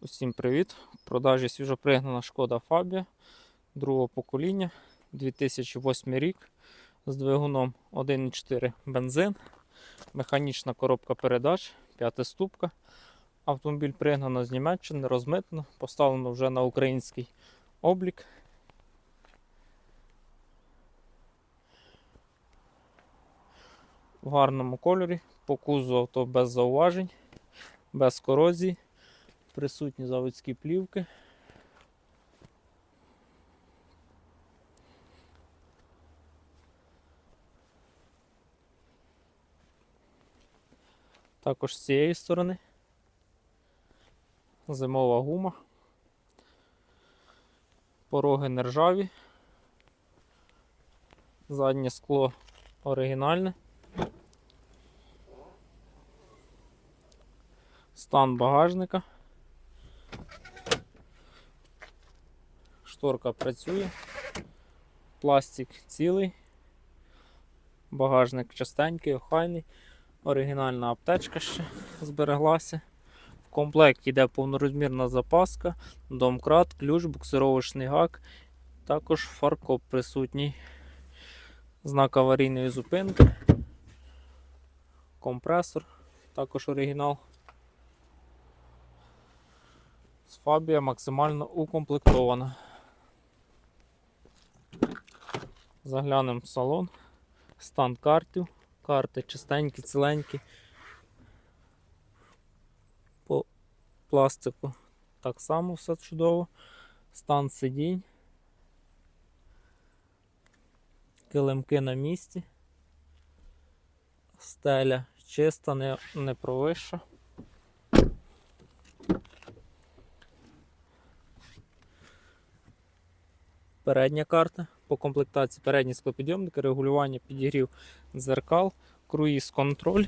Усім привіт! В продажі свіжопригнана шкода Фабія другого покоління 2008 рік з двигуном 1.4 бензин, механічна коробка передач, п'ята ступка. Автомобіль пригнано з Німеччини, розмитно, поставлено вже на український облік. В гарному кольорі, по кузу авто без зауважень, без корозії присутні заводські плівки. Також з цієї сторони зимова гума, пороги нержаві, заднє скло оригінальне. Стан багажника. Шторка працює, пластик цілий, багажник чистенький, охайний, оригінальна аптечка ще збереглася. В комплекті йде повнорозмірна запаска, домкрат, ключ, буксировочний гак, також фаркоп присутній, знак аварійної зупинки, компресор, також оригінал. Фабія максимально укомплектована. Заглянемо в салон. Стан картів. Карти чистенькі, ціленькі. По пластику так само все чудово. Стан сидінь. Килимки на місці. Стеля чиста, не, не провища. Передня карта. По комплектації передні склопідйомники, регулювання підігрів дзеркал, круїз контроль,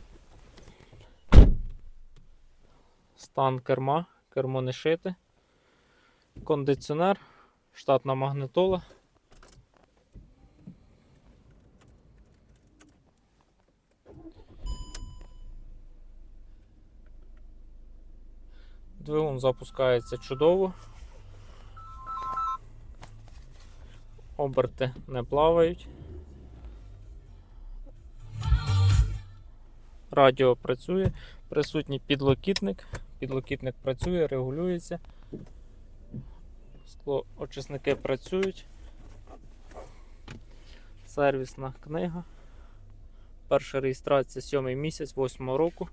стан керма, кермо не шите, кондиціонер, штатна магнитола. Двигун запускається чудово. Оберти не плавають. Радіо працює, присутній підлокітник. Підлокітник працює, регулюється. Склоочисники працюють. Сервісна книга. Перша реєстрація 7 місяць 8 року.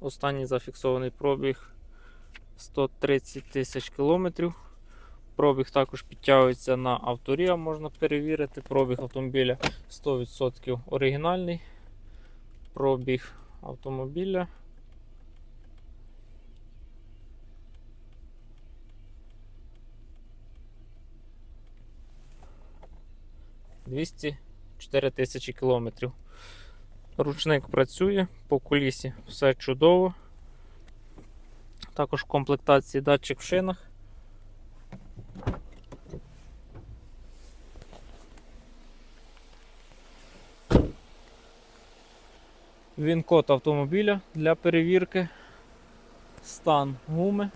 Останній зафіксований пробіг 130 тисяч кілометрів. Пробіг також підтягується на авторія, можна перевірити. Пробіг автомобіля 100% оригінальний. Пробіг автомобіля. Двісті чотири тисячі кілометрів. Ручник працює, по кулісі все чудово. Також в комплектації датчик в шинах. Він код автомобіля для перевірки. Стан гуми.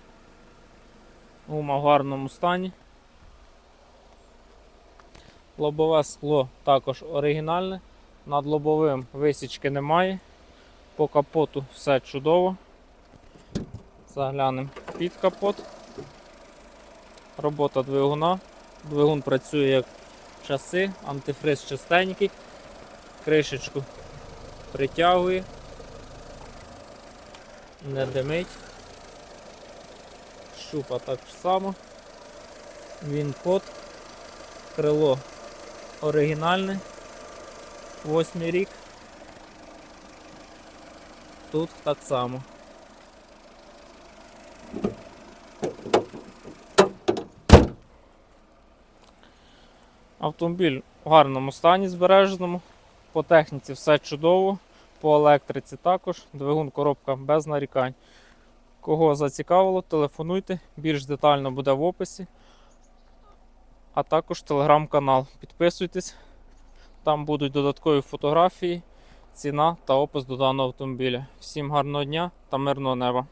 Гума в гарному стані. Лобове скло також оригінальне. Над лобовим висічки немає. По капоту все чудово. Заглянемо під капот. Робота двигуна. Двигун працює як часи, антифриз чистенький, кришечку притягує, не димить. Щупа так само. Він код, крило оригінальне. Восьмий рік. Тут так само. Автомобіль в гарному стані збереженому. По техніці все чудово, по електриці також, двигун коробка без нарікань. Кого зацікавило, телефонуйте, більш детально буде в описі. А також телеграм-канал. Підписуйтесь. Там будуть додаткові фотографії, ціна та опис до даного автомобіля. Всім гарного дня та мирного неба!